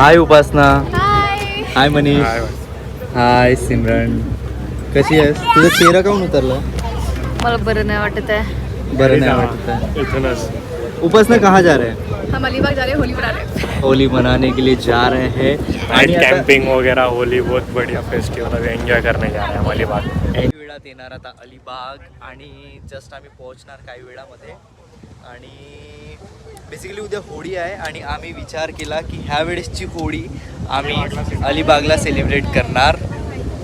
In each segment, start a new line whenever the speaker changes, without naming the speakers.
हाय उपासना
हाय
हाय मनीष हाय सिमरन कशी आहेस? तुझा चेहरा काऊन उतरला?
मला बरं नाही वाटत आहे.
बरं नाही वाटत आहे. उपासना कहाँ जा रहे हैं?
हम अलीबाग जा रहे होली मना रहे
होली मनाने के लिए जा रहे हैं. आणि
कैंपिंग वगैरह होली बहुत बढ़िया फेस्टिवल अभी एंजॉय करने जा रहे हैं हम अलीबाग
काही वेळात येणार आता अलिबाग आणि जस्ट आम्ही पोहोचणार काही वेळामध्ये. आणि बेसिकली उद्या होळी आहे आणि आम्ही विचार केला की ह्या वेळेसची होळी आम्ही अलिबागला सेलिब्रेट करणार.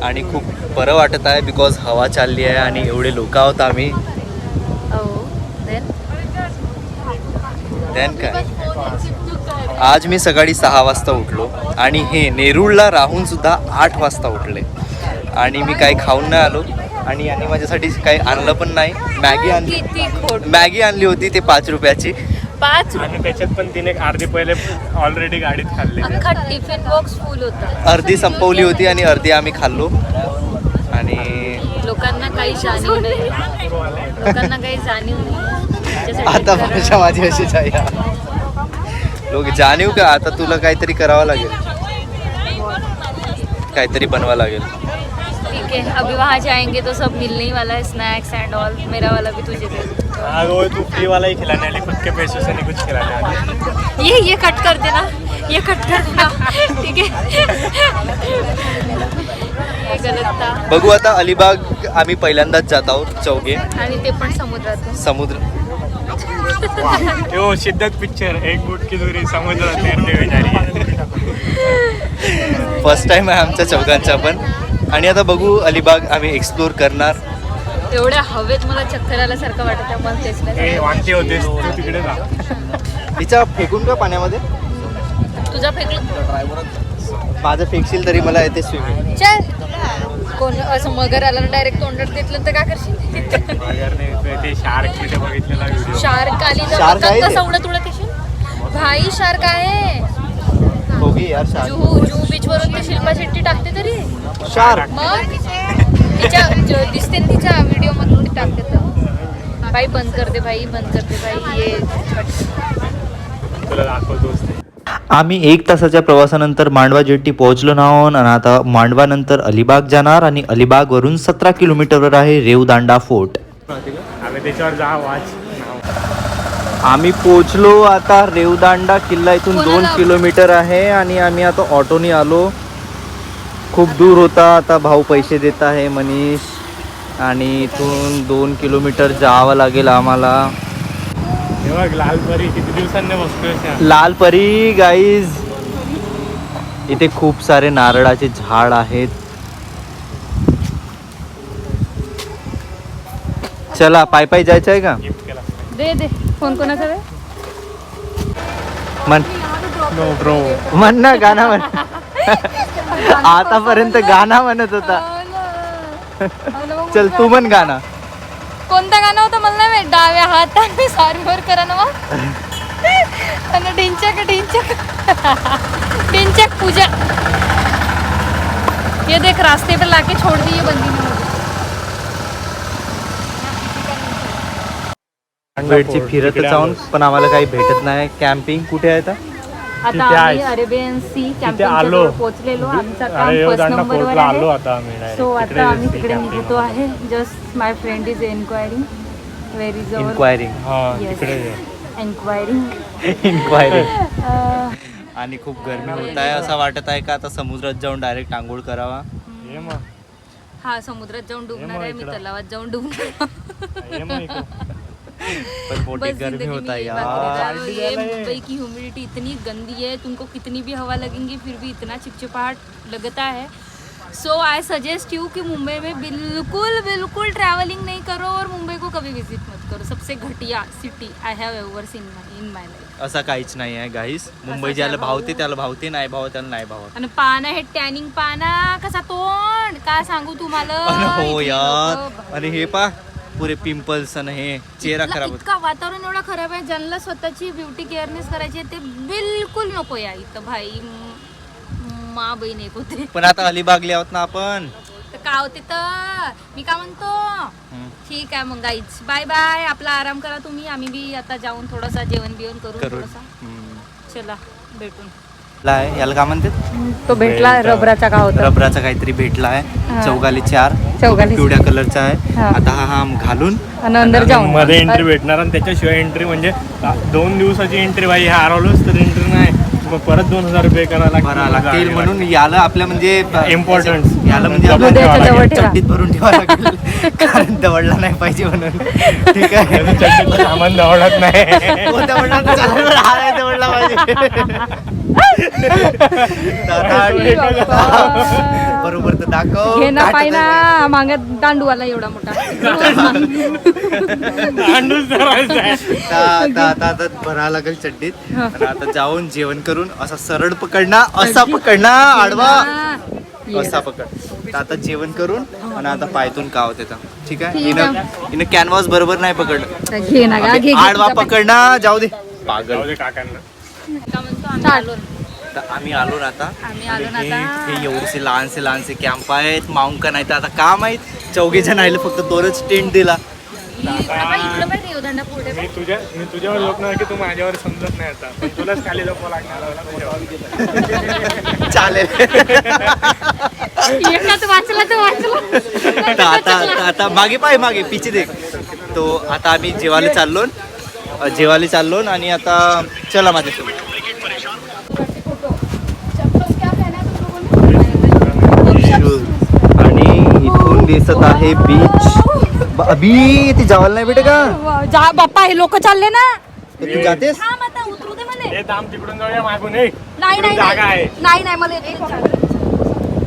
आणि खूप बरं वाटत आहे बिकॉज हवा चालली आहे आणि एवढे लोक आहोत आम्ही.
हो
काय? आज मी सकाळी सहा वाजता उठलो आणि हे नेरूळला राहून सुद्धा आठ वाजता उठले. आणि मी काही खाऊन नाही आलो आणि यांनी माझ्यासाठी काही आणलं पण नाही. मॅगी आणली. मॅगी आणली होती ते पाच रुपयाची.
पाच
आणि त्याच्यात पण तिने अर्धी पहिले ऑलरेडी गाडीत खाल्ली.
अख्खा टिफिन बॉक्स फुल होता.
अर्धी संपवली होती आणि अर्धी आम्ही खाल्लो. आणि
लोकांना काही जाणीव नाही. लोकांना काही जाणीव नाही.
आता. भाषा माझी अशीच आहे. लोक जाणीव का? आता तुला काहीतरी करावं लागेल. काहीतरी बनवा लागेल.
ठीक है अभी वहाँ जाएंगे तो सब मिलने ही वाला है स्नैक्स एंड ऑल मेरा वाला भी तुझे दूँ।
हाँ वो तू फ्री वाला ही खिलाने वाली खुद के पैसों से नहीं कुछ खिलाने वाली
ये ये कट कर देना ये कट कर देना. ठीक है ये गलत था
बघू आता अलिबाग आम्ही पहिल्यांदाच जात आहोत चौघे.
आणि ते पण समुद्रातून
समुद्र.
ये शिद्दत पिक्चर एक फुट की दूरी समुद्र तैरते हुए जा रही है
फर्स्ट टाइम आहे आमच्या चौघांचा पण. आणि आता बघू अलिबाग आम्ही एक्सप्लोर करणार.
एवढ्या हवेत मला चक्कर आल्यासारखं वाटत आहे मला तेच
ए,
नाही
वांटे होते तू तिकडे जा.
तिचा फेकून का पाण्यामध्ये?
तुझा फेकलं.
माझं फेकशील तरी मला येते स्विमिंग
चल. कोण असं मगर आला डायरेक्ट तोंडात घेतलं तर काय करशील?
शार्क तिथे बघितलेला व्हिडिओ
शार्क आली तर उडत उडत येशील? भाई शार्क आहे.
होगी यार शार्क
जुहू जुहू बीच वरून ती शिल्पा शेट्टी टाकते तरी.
शार्क
मग? तिच्या ज- दिसते ना तिच्या व्हिडिओ मधून ती टाकते तर. भाई बंद करते भाई बंद करते भाई ये.
तुला दाखवतोच ते
आम्ही एक तासाच्या प्रवासानंतर मांडवा जेट्टी पोहोचलो नाहोत आणि आता मांडवानंतर अलिबाग जाणार आणि अलिबागवरून सतरा किलोमीटरवर आहे रेवदांडा फोर्ट.
आम्ही त्याच्यावर जा वाच नाव
आम्ही पोहोचलो आता रेवदांडा किल्ला इथून दोन? किलोमीटर आहे आणि आम्ही आता ऑटोनी आलो. खूप दूर होता. आता भाऊ पैसे देत आहे मनीष. आणि इथून दोन किलोमीटर जावं लागेल आम्हाला.
बघ लालपरी किती दिवसांनी बघतोय त्या.
लाल परी गाईज इथे खूप सारे नारळाचे झाड आहेत. चला पाय पाय जायचं आहे का?
दे दे. फोन कोणाचा
म्हण
नो ब्रो
म्हण ना गाणं म्हण. आतापर्यंत गाणं म्हणत होता. चल तू म्हण गाणं.
कोणता गाणं होतं मला नाही माहीत. डाव्या हाताने सारीवर करा ना मग. आणि ढिंचक ढिंचक. ढिंचक पूजा. ये देख रास्ते पे लाके छोड़ दिए बंदी ने मुझे.
वेळची फिरत जाऊन पण आम्हाला काही भेटत नाही. कॅम्पिंग कुठे आहे आता?
आता
तिथे
आम्ही
आहेस.
अरेबियन सी
तिथे आलो.
जवळ पोहोचलेलो आमचा काम फर्स्ट
दांडा
नंबरवर
फोर्टला आलो
आहे
आता आम्ही direct.
सो
तिकडे
आता आम्ही तिकडे
camping
निघतो आहे just my friend is enquiring where is our
enquiring
हा
Yes.
तिकडे ये.
एन्क्वायरिंग
इन्क्वायरिंग आणि खूप गरमी होत आहे असं वाटत आहे का आता समुद्रात जाऊन डायरेक्ट आंघोळ करावा
ये मग
हा समुद्रात जाऊन डुबणार आहे मी
इकडं.
तलावात जाऊन डुबणार
ये मग इकडे.
मोठी
बस
गरमी
जिंदगी
होत
बाकी
यार।
ये मुंबई की ह्यूमिडिटी इतनी गंदी है तुमको कितनी भी हवा लगेंगी फिर भी इतना चिपचिपाहट लगता है। सो आई सजेस्ट यू कि मुंबई में बिल्कुल बिल्कुल ट्रैवलिंग नहीं करो और मुंबई को कभी विजिट मत करो। सबसे घटिया city I have ever seen in my life
असं काहीच नाही आहे गाईस मुंबई ज्याला भावते त्याला भावते नाही भाव त्याला नाही भावत.
आणि पाना हे टॅनिंग पाना कसा तोंड? काय सांगू तुम्हाला?
अरे हो
इथली
यार.
लोकं-
आणि हे पा पुरे पिंपल्स आणि हे चेहरा खराब होतो.
इतका वातावरण एवढा खराब आहे ज्यांना स्वतःची ब्युटी केअरनेस करायची आहे ते बिलकुल नको या इथं भाई. म- बहीण एक होते.
पण आता अलिबागले आहोत ना आपण.
तर का होते तर? मी का म्हणतो? ठीक आहे मग गाईच बाय बाय आपला आराम करा तुम्ही. आम्ही बी आता जाऊन थोडासा जेवण बिवण करू.
करू
थोडासा. चला भेटून.
आहे याला काय म्हणतात?
तो भेटला रबराचा का होता.
रबराचा काहीतरी भेटला आहे.
हा.
चौगाली चार.
चौगाली
पिवळ्या कलरचा आहे.
हा.
आता हा हा घालून
जाऊन
मध्ये एंट्री भेटणार आणि त्याच्याशिवाय एंट्री म्हणजे दोन दिवसाची एंट्री बाई हरवलंच तर एंट्री नाही. मग परत दोन हजार रुपये करायला
लागतील म्हणून याला आपल्या म्हणजे
Importance.
याला म्हणजे. चड्डीत भरून ठेवा लागेल. कारण दवडला नाही पाहिजे म्हणून. ठीक आहे.
सामान दवडत नाही.
हो, दवडला हा पाहिजे. बरोबर तर दाखव.
घे ना पाय ना. मागे दांडूवाला एवढा मोठा.
अंडूच धरायचं आहे.
ता- ता- ता- ता भरावं लागेल चड्डीत. आणि आता जाऊन जेवण करून असा सरळ पकडणार असा पकडणार आडवा. असा पकड. आता जेवण करून आणि आता पायतून काव त्याचा ठीक आहे? हिनं हिनं कॅनव्हास बरोबर नाही पकडलं. आडवा पकडणार जाऊ दे. पागल
जाऊ दे काकांना.
आम्ही आलो
तर आम्ही आलो ना आता.
आम्ही आलो ना
हे
आता.
हे एवढेसे लहानसे लहानसे कॅम्प आहेत. माऊंका नाही तर आता का माहीत? चौघे जण आले फक्त दोनच टेंट दिला.
मी तुझ्या मी तुझ्यावर झोपणार की तू माझ्यावर समजत नाही आता. पण तुलाच खाली झोपावं लागणार
चालेल.
एकाच वाचला तर वाचला.
तर आता आता- आता मागे पाय मागे पिचे देख. तो आता आम्ही जेवायला चाललो जेवायला चाललो आणि आता चला माझ्यासोबत आणि इथून दिसत आहे बीच अभि ती जावायला नाही भेटे का?
जा बाप्पा हे लोक चालले ना.
तू जातेस?
थांब आता उतरू दे मला.
थांब तिकडून जाऊया मागून. ए
नाही नाही
जागा आहे.
नाही. नाही नाही मला येते.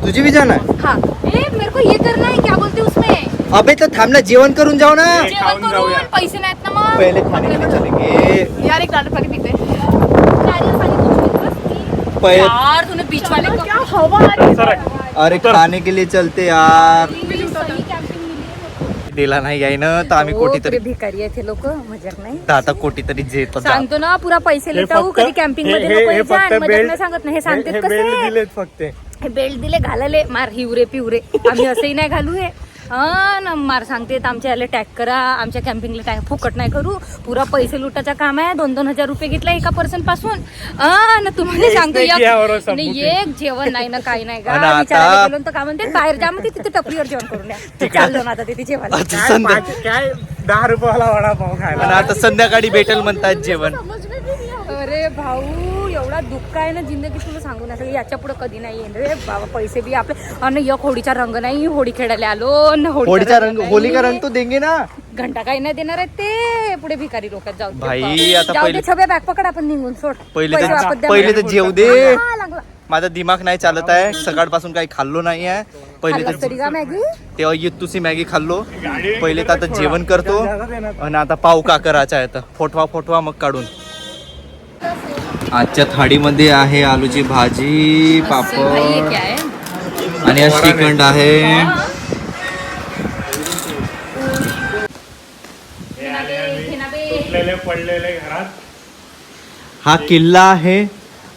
तुझी भी जाना
हाँ. ए मेरे को ये करना है क्या बोलते उसमें?
अबे तर थांब ना जेवण करून जाऊ ना.
जेवण
खाऊन जाऊया.
करून पैसे नाहीत ना मग.
पहिले खाने के लिए चलेंगे.
यार एक दादा पाणी पिते नारियल पाणी कुछ पितोस
पहिले
यार तूने बीच वाले को क्या हवा आ रही
सरक
अरे खाने के लिए चलते यार।
है है.
दिला नाही आहे ना तर आम्ही
हो,
कोटी तरी
पुरे भिकारी आहेत हे लोक मजाक नाही।
तर आता कोटी तरी जेत
सांगतो ना पुरा पैसे
हे
लेटाऊ कधी कॅम्पिंग
हे-
मध्ये
हे- हे
सांगत नाही हे
हे
सांगते
हे बेल्ट
कसे?
दिलेत फक्त.
हे बेल्ट दिले घालाले मार हिवरे पिवरे आम्ही असंही नाही घालू हे. हा ना मार सांगते आमच्या याला टॅग करा आमच्या कॅम्पिंगला टॅग फुकट नाही करू. पुरा पैसे लुटाचा काम आहे. दोन दोन हजार रुपये घेतला एका पर्सनपासून. ना तुम्हाला सांगतो एक- जेवण नाही ना काही नाही का विचारायला गेलो तर का म्हणते बाहेर जा मग तिथे टपरीवर जेवण करून या. चाललो ना आता तिथे
आता
काय काय दहा रुपयाला वडापाव खायला?
आता संध्याकाळी भेटेल म्हणतात जेवण.
अरे भाऊ. एवढा दुःख आहे ना जिंदगी तुला सांगू नाही याच्यापुढे कधी नाही येईल रे बाबा पैसे बी आपले. आणि एक होडीचा रंग नाही होडी खेळायला आलो. न होडीचा
होळीचा रंग
नाही.
होली का रंग तो देंगे ना.
घंटा काही नाही देणार आहेत ते. पुढे भिकारी लोक जाऊ.
भाई, आता
जाऊ दे
पहिले-
छब्या बॅग पकड आपण निघून सोड.
पहिले तर पहिले तर. जेव दे. माझा दिमाग नाही चालत आहे. सकाळपासून काही खाल्लो नाही आहे. पहिले
तरी
तेव्हा येतुसी मॅगी खाल्लो. पहिले तर आता जेवण करतो. आणि आता पाव का करायचा आहे तर फोटवा फोटवा मग काढून. आजच्या थाळीमध्ये आहे आलूची भाजी
हे
पापड
है?
आणि आज श्रीखंड आहे.
तुटलेले पडलेले घरात.
हा किल्ला आहे.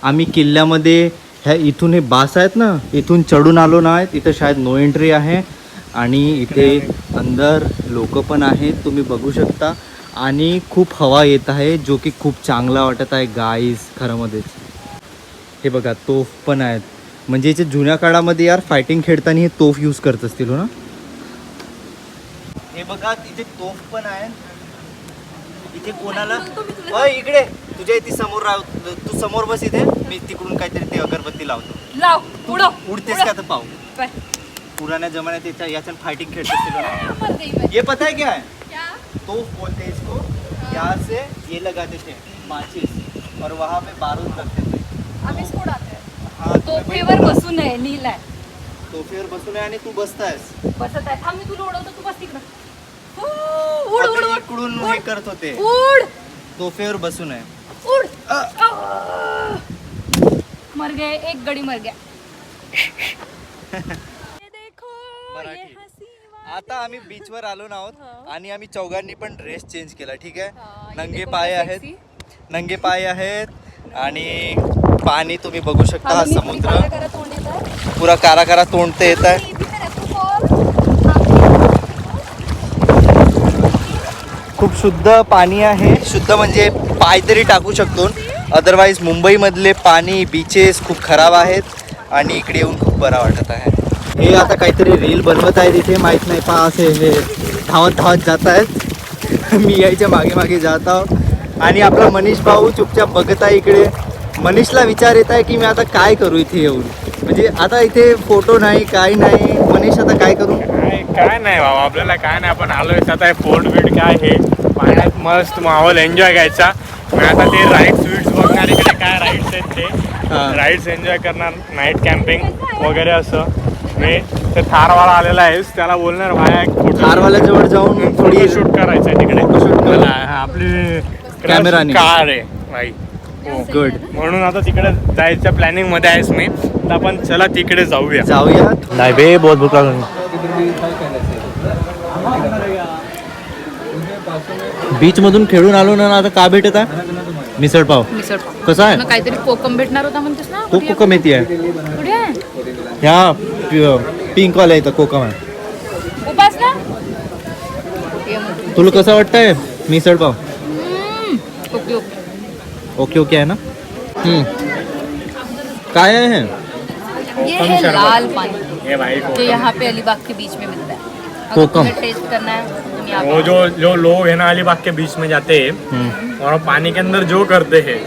आम्ही किल्ल्यामध्ये ह्या इथून हे बास आहेत ना इथून चढून आलो ना इथं शायद नो एंट्री आहे. आणि इथे अंदर लोक पण आहेत तुम्ही बघू शकता. आणि खूप हवा येत आहे जो की खूप चांगला वाटत आहे गाईज खरंमध्येच हे बघा तोफ पण आहेत. म्हणजे याच्या जुन्या काळामध्ये यार फायटिंग खेळताना हे तोफ यूज करत असतील हो ना? हे बघा इथे तोफ पण आहे. इथे कोणाला इकडे! तुझ्या इथे समोर राह तू समोर बस इथे. मी तिकडून काहीतरी ते अगरबत्ती लावतो.
लाव
उडतेस का तर पाहू. पुराण्या जमान्यात याच्या याच्यात फायटिंग खेळत असतील हो. ये पता है क्या है? तोफ बोलते हैं इसको यहाँ से ये लगाते थे माचिस और वहाँ पे बारूद रखते थे
आम्हीच आलोय.
हाँ।
तो
बघ-
बसून आहे लिहिलाय
तोफेवर बसून आहे आणि तू बसतायस
बसत आहे थांब मी तुला उडवतो तू बस तिकडं. ऊ, उड उड उड.
इकडून हे करत होते.
उड.
तोफेवर बसून आहे
उड. आह. मर गए एक गडी मर गया.
आता आम्ही बीचवर आलो आहोत आणि आम्ही चौघांनी पण ड्रेस चेंज केला ठीक आहे? नंगे पाय आहेत. नंगे पाय आहेत आणि पाणी तुम्ही बघू शकता हा समुद्र. पुरा कारा कारा तोंडते येत आहे. खूप शुद्ध पाणी आहे. शुद्ध म्हणजे पाय तरी टाकू शकतो. अदरवाईज मुंबईमधले पाणी बीचेस खूप खराब आहेत आणि इकडे येऊन खूप बरा वाटत आहे. हे आता काहीतरी रील बनवत आहेत इथे माहीत नाही पहा असे हे धावत धावत जात आहेत. मी यायच्या मागे मागे जात आहो आणि आपला मनीष भाऊ चुपचाप बघत आहे इकडे. मनीषला विचार येत आहे की मी आता काय करू इथे येऊन? म्हणजे आता इथे फोटो नाही काय नाही. मनीष आता काय करू?
काय काय नाही बाबा आपल्याला काय नाही. आपण आलोय आता पोर्ट बीट काय हे? पाण्यात मस्त माहोल एन्जॉय घ्यायचा. मग आता ते राईड स्वीट्स बघणार इकडे काय राईड्स आहेत. ते. राईड्स एन्जॉय करणार नाईट कॅम्पिंग वगैरे असं. मी ते थारवाला आलेला आहेस त्याला बोलणार भाया एक फोटो
जवळ जाऊन थोडी
शूट करायचं आहे तिकडे
Photoshoot करू.
मला, हा, आपली
कॅमेराने.
कार आहे भाई. हो.
गुड
म्हणून आता तिकडे जायच्या प्लॅनिंगमध्ये आहेस मी. तर आपण चला तिकडे जाऊया.
जाऊया.
नाही बे बहुत भूक
बीच मधून खेळून आलो ना आता का भेटत आहे? मिसळ पाव.
मिसळ पाव.
कसं आहे?
ना काहीतरी कोकम भेटणार होता म्हणतेस ना
खूप कोकम येते आहे
कुठे आहे?
ह्या पिंक वाला येतं कोकम आहे
उपास ना ये मग.
तुला कसं वाटतंय मिसळ पाव
हम्म. ओके ओके
ओके ओके आहे ना हम्म. काय आहे हे
ये है। लाल पानी
ये भाई
जो यहाँ पे अलीबाग के बीच में मिलता है अगर
कोकम।
तुम्हें टेस्ट करना है तो तुम यहाँ
वो
पे
जो जो लोग है ना अलीबाग के बीच में जाते हैं
हम्म.
और पानी के अंदर जो करते हैं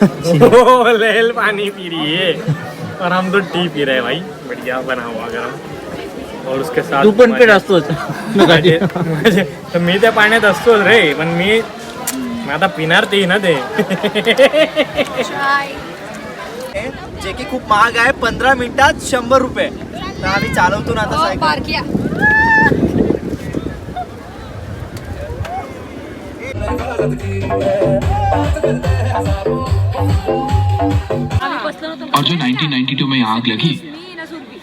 वो लहल पानी पी रही है और हम तो टी पी रहे हैं भाई बढ़िया बना हुआ गरम और उसके साथ
तू पण पेट असतोच।
मी त्या पाण्यात असतोच रे पण मी आता पिणार ते ना ते.
जे की खूप महाग आहे पंधरा मिनिटात शंभर रुपये. तर आम्ही चालवतो ना आता
और
सायकल.
नव्हतो
और जो 1992 में आग लगी.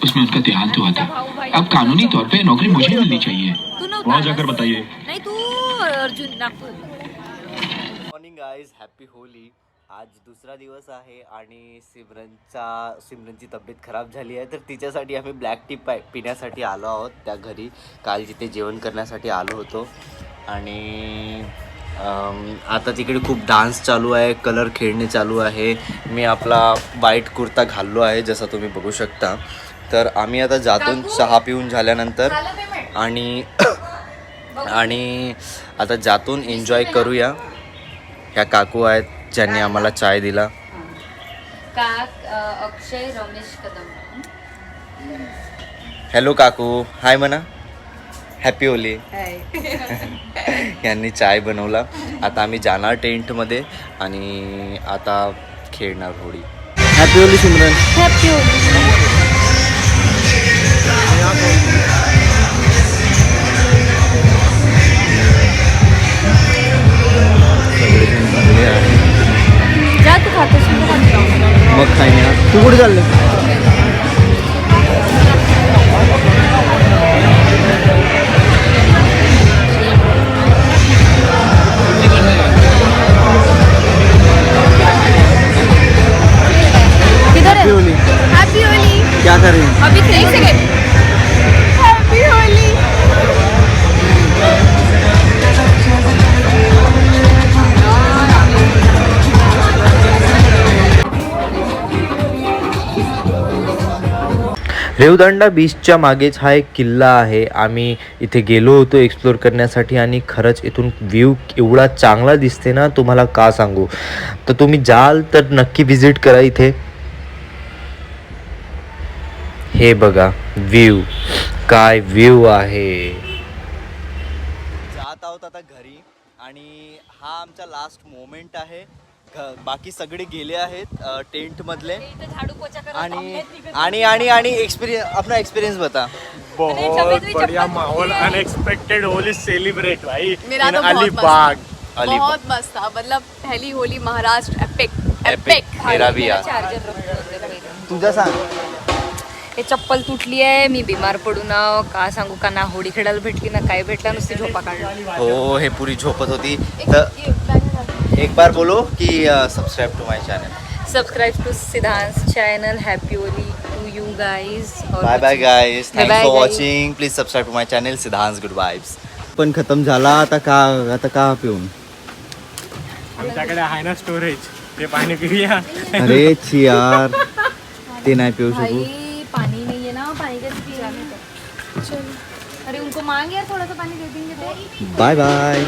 उसमें उनका देहांत हुआ था। अब कानूनी तौर पे नौकरी मुझे मिलनी चाहिए। वहाँ जाकर बताइए।
नाही तू Arjun
morning guys happy Holi आज दुसरा दिवस आहे आणि सिमरनचा सिमरनची तब्येत खराब झाली आहे. तर तिच्यासाठी आम्ही ब्लॅक टी पाय पिण्यासाठी आलो आहोत. त्या घरी काल जिथे जेवण करण्यासाठी आलो होतो. आणि आता तिकडे खूप डान्स चालू आहे. कलर खेळणे चालू आहे. मी आपला वाईट कुर्ता घाललो आहे जसं तुम्ही बघू शकता. तर आम्ही आता जातून चहा पिऊन झाल्यानंतर आणि आणि आता जातून एन्जॉय करूया. ह्या काकू आहेत ज्यांनी आम्हाला चाय दिला.
का अक्षय रमेश कदम.
हॅलो काकू. हाय म्हणा हॅपी होली यांनी चाय बनवला. आता आम्ही जाणार टेंटमध्ये आणि आता खेळणार होळी. हॅपी होली सिमरन.
हॅपी होली
मग काय नाही. तू कुठे चाललं
है
क्या कर?
अभी एक सेकंड
रेवदंडा बीचच्या मागेच हा एक किल्ला आहे. आम्ही इथे गेलो होतो एक्सप्लोर करण्यासाठी आणि खरंच इथून व्ह्यू एवढा चांगला दिसते ना तुम्हाला का सांगू? तर तुम्ही जाल तर नक्की व्हिजिट करा इथे. हे बघा व्ह्यू काय व्ह्यू आहे. जात आहोत आता घरी आणि हा आमचा लास्ट मोमेंट आहे. बाकी सगळे गेले आहेत टेंट मधले आणि आणि आणि आणि एक्सपिरियन्स अपना एक्सपिरियंस बता.
बहुत बढ़िया माहौल अनएक्सपेक्टेड होली सेलिब्रेट भाई.
मेरा तो बहुत
अलीबाग.
अली
बहुत मस्त था मतलब पहली होली महाराष्ट्र एपिक
एपिक मेरा भी यार. तुझा सांग।
हे चप्पल तुटली आहे मी बिमार पडू ना का सांगू का ना होडी खेळायला भेटली ना काय भेटला नुसती झोपा काढला.
हो हे पुरी झोपत होती. तर एक बार बोलो की subscribe to my channel
subscribe to Siddhant channel happy Holi to you guys
bye bye
Bye
thanks for. Watching please subscribe to my channel Siddhant good vibes पण खतम झाला आता का आता का पिऊन?
आमच्याकडे आहे ना स्टोरेज ते पाणी पिऊया.
अरे छी यार. ते नाही पिऊ शकू.
भाई पानी नहीं है ना पानी कैसे पिएगा चलो. अरे उनको मांग यार थोड़ा सा पानी दे देंगे तो
बाय बाय